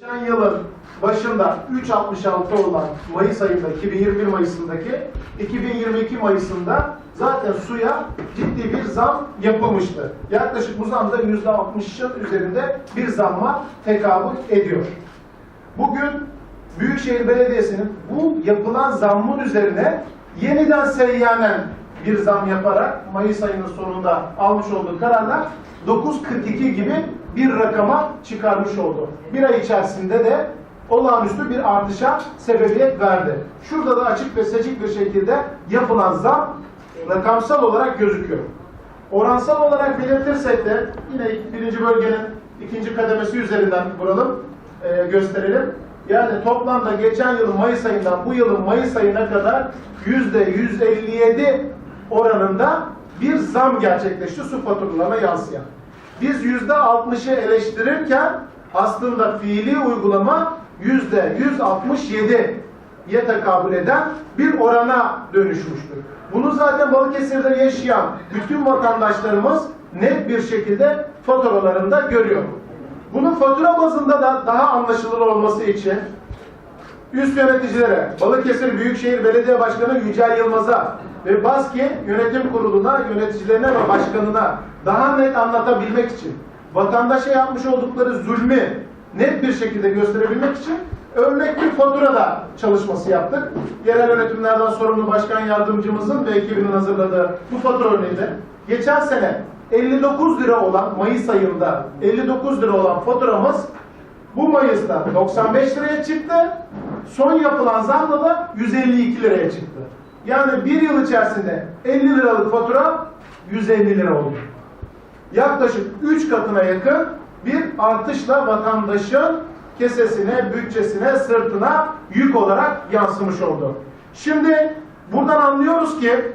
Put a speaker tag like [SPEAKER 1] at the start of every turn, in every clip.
[SPEAKER 1] Geçen yılın başında 3.66 olan Mayıs ayında 2021 Mayıs'ındaki 2022 Mayıs'ında zaten suya ciddi bir zam yapılmıştı. Yaklaşık bu zam da %60'ın üzerinde bir zamma tekabül ediyor. Bugün Büyükşehir Belediyesi'nin bu yapılan zammın üzerine yeniden seyyanen bir zam yaparak Mayıs ayının sonunda almış olduğu kararla 9.42 gibi bir rakama çıkarmış oldu. Bir ay içerisinde de olağanüstü bir artışa sebebiyet verdi. Şurada da açık ve seçik bir şekilde yapılan zam rakamsal olarak gözüküyor. Oransal olarak belirtirsek de yine birinci bölgenin ikinci kademesi üzerinden vuralım, e, gösterelim. Yani toplamda geçen yılın Mayıs ayından bu yılın Mayıs ayına kadar yüzde 157 oranında bir zam gerçekleşti su faturalarına yansıyan. Biz yüzde 60'ı eleştirirken aslında fiili uygulama yüzde 167'ye tekabül eden bir orana dönüşmüştür. Bunu zaten Balıkesir'de yaşayan bütün vatandaşlarımız net bir şekilde faturalarında görüyor. Bunun fatura bazında da daha anlaşılır olması için üst yöneticilere, Balıkesir Büyükşehir Belediye Başkanı Yücel Yılmaz'a ve BASKİ Yönetim Kurulu'na, yöneticilerine ve başkanına daha net anlatabilmek için, vatandaşa yapmış oldukları zulmü net bir şekilde gösterebilmek için örnek bir fatura da çalışması yaptık. Yerel yönetimlerden sorumlu başkan yardımcımızın ve ekibinin hazırladığı bu fatura örneğinde geçen sene 59 lira olan Mayıs ayında 59 lira olan faturamız bu Mayıs'ta 95 liraya çıktı. Son yapılan zamla da 152 liraya çıktı. Yani bir yıl içerisinde 50 liralık fatura 150 lira oldu. Yaklaşık 3 katına yakın bir artışla vatandaşın kesesine, bütçesine, sırtına yük olarak yansımış oldu. Şimdi buradan anlıyoruz ki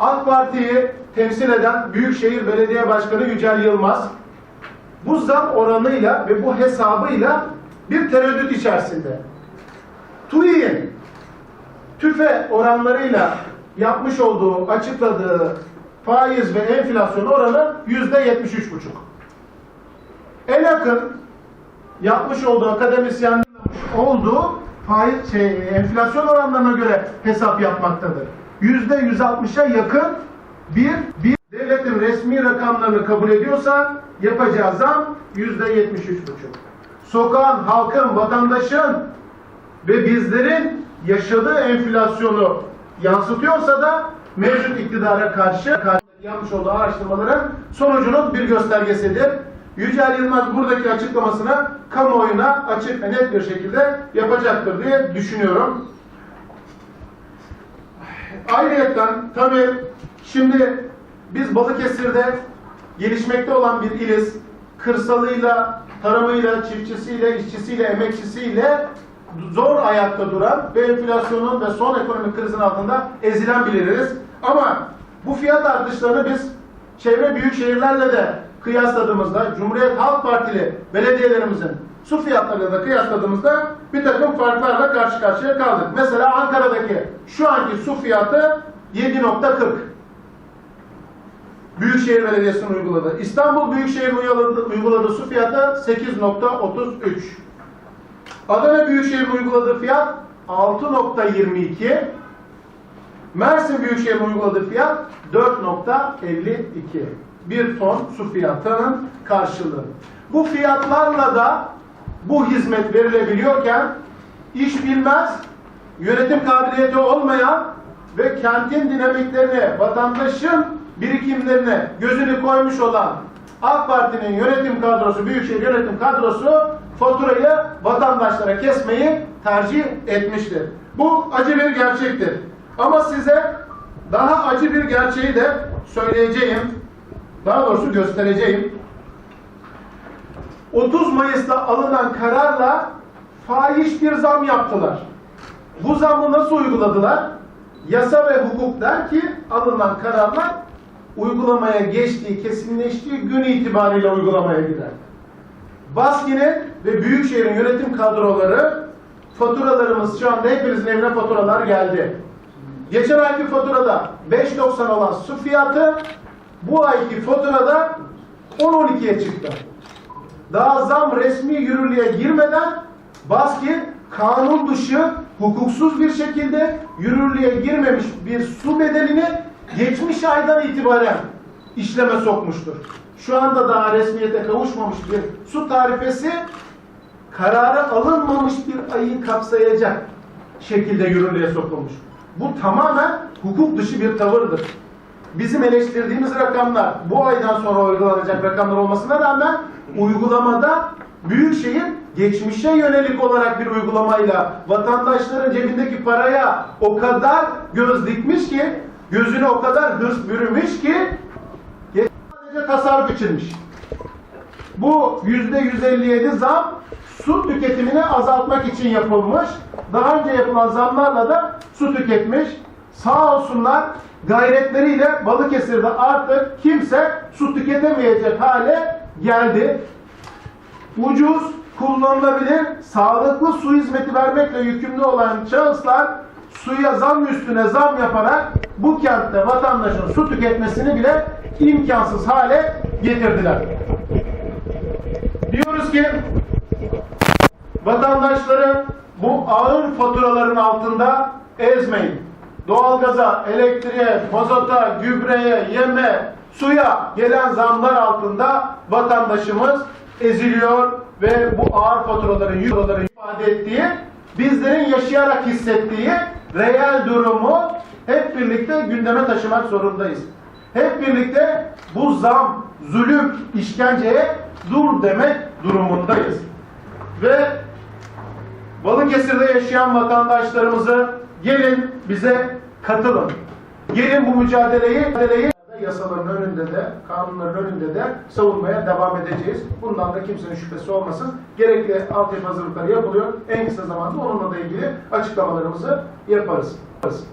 [SPEAKER 1] AK Parti'yi temsil eden Büyükşehir Belediye Başkanı Yücel Yılmaz bu zam oranıyla ve bu hesabıyla bir tereddüt içerisinde. TÜİ'nin tüfe oranlarıyla yapmış olduğu, açıkladığı faiz ve enflasyon oranı yüzde yetmiş üç buçuk. En yakın yapmış olduğu akademisyen olduğu faiz şey, enflasyon oranlarına göre hesap yapmaktadır. Yüzde 160'a yakın bir, bir devletin resmi rakamlarını kabul ediyorsa yapacağı zam yüzde 73 buçuk. Sokağın, halkın, vatandaşın ve bizlerin yaşadığı enflasyonu yansıtıyorsa da mevcut iktidara karşı, karşı yapmış olduğu araştırmaların sonucunun bir göstergesidir. Yücel Yılmaz buradaki açıklamasını kamuoyuna açık ve net bir şekilde yapacaktır diye düşünüyorum. Ayrıyeten tabii şimdi biz Balıkesir'de gelişmekte olan bir iliz. Kırsalıyla, tarımıyla, çiftçisiyle, işçisiyle, emekçisiyle zor ayakta duran ve enflasyonun ve son ekonomik krizin altında ezilen biliriz. Ama bu fiyat artışlarını biz çevre büyük şehirlerle de kıyasladığımızda Cumhuriyet Halk Partili belediyelerimizin su fiyatlarıyla da kıyasladığımızda bir takım farklarla karşı karşıya kaldık. Mesela Ankara'daki şu anki su fiyatı 7.40. Büyükşehir Belediyesi'nin uyguladığı. İstanbul Büyükşehir uyguladığı, su fiyatı 8.33. Adana Büyükşehir uyguladığı fiyat 6.22. Mersin Büyükşehir uyguladığı fiyat 4.52. Bir ton su fiyatının karşılığı. Bu fiyatlarla da bu hizmet verilebiliyorken iş bilmez, yönetim kabiliyeti olmayan ve kentin dinamiklerine, vatandaşın birikimlerine gözünü koymuş olan AK Parti'nin yönetim kadrosu, Büyükşehir yönetim kadrosu faturayı vatandaşlara kesmeyi tercih etmiştir. Bu acı bir gerçektir. Ama size daha acı bir gerçeği de söyleyeceğim. Daha doğrusu göstereceğim. 30 Mayıs'ta alınan kararla fahiş bir zam yaptılar. Bu zammı nasıl uyguladılar? Yasa ve hukuk der ki alınan kararlar uygulamaya geçtiği, kesinleştiği gün itibariyle uygulamaya girer. Baski'nin ve Büyükşehir'in yönetim kadroları faturalarımız şu anda hepinizin evine faturalar geldi. Geçen ayki faturada 5.90 olan su fiyatı bu ayki faturada 10-12'ye çıktı. daha zam resmi yürürlüğe girmeden BASKİ kanun dışı hukuksuz bir şekilde yürürlüğe girmemiş bir su bedelini geçmiş aydan itibaren işleme sokmuştur. Şu anda daha resmiyete kavuşmamış bir su tarifesi kararı alınmamış bir ayı kapsayacak şekilde yürürlüğe sokulmuş. Bu tamamen hukuk dışı bir tavırdır. Bizim eleştirdiğimiz rakamlar bu aydan sonra uygulanacak rakamlar olmasına rağmen uygulamada Büyükşehir geçmişe yönelik olarak bir uygulamayla vatandaşların cebindeki paraya o kadar göz dikmiş ki gözüne o kadar hırs bürümüş ki sadece tasarruf içinmiş. Bu yüzde 157 zam su tüketimini azaltmak için yapılmış. Daha önce yapılan zamlarla da su tüketmiş. Sağ olsunlar gayretleriyle Balıkesir'de artık kimse su tüketemeyecek hale geldi. Ucuz, kullanılabilir, sağlıklı su hizmeti vermekle yükümlü olan şahıslar suya zam üstüne zam yaparak bu kentte vatandaşın su tüketmesini bile imkansız hale getirdiler. Diyoruz ki vatandaşları bu ağır faturaların altında ezmeyin. Doğalgaza, elektriğe, mazota, gübreye, yeme, suya gelen zamlar altında vatandaşımız eziliyor ve bu ağır faturaların, faturaların ifade ettiği, bizlerin yaşayarak hissettiği reel durumu hep birlikte gündeme taşımak zorundayız. Hep birlikte bu zam, zulüm, işkenceye dur demek durumundayız. Ve Balıkesir'de yaşayan vatandaşlarımızı gelin bize katılın. Gelin bu mücadeleyi, mücadeleyi yasaların önünde de, kanunların önünde de savunmaya devam edeceğiz. Bundan da kimsenin şüphesi olmasın. Gerekli altyapı hazırlıkları yapılıyor. En kısa zamanda onunla da ilgili açıklamalarımızı yaparız.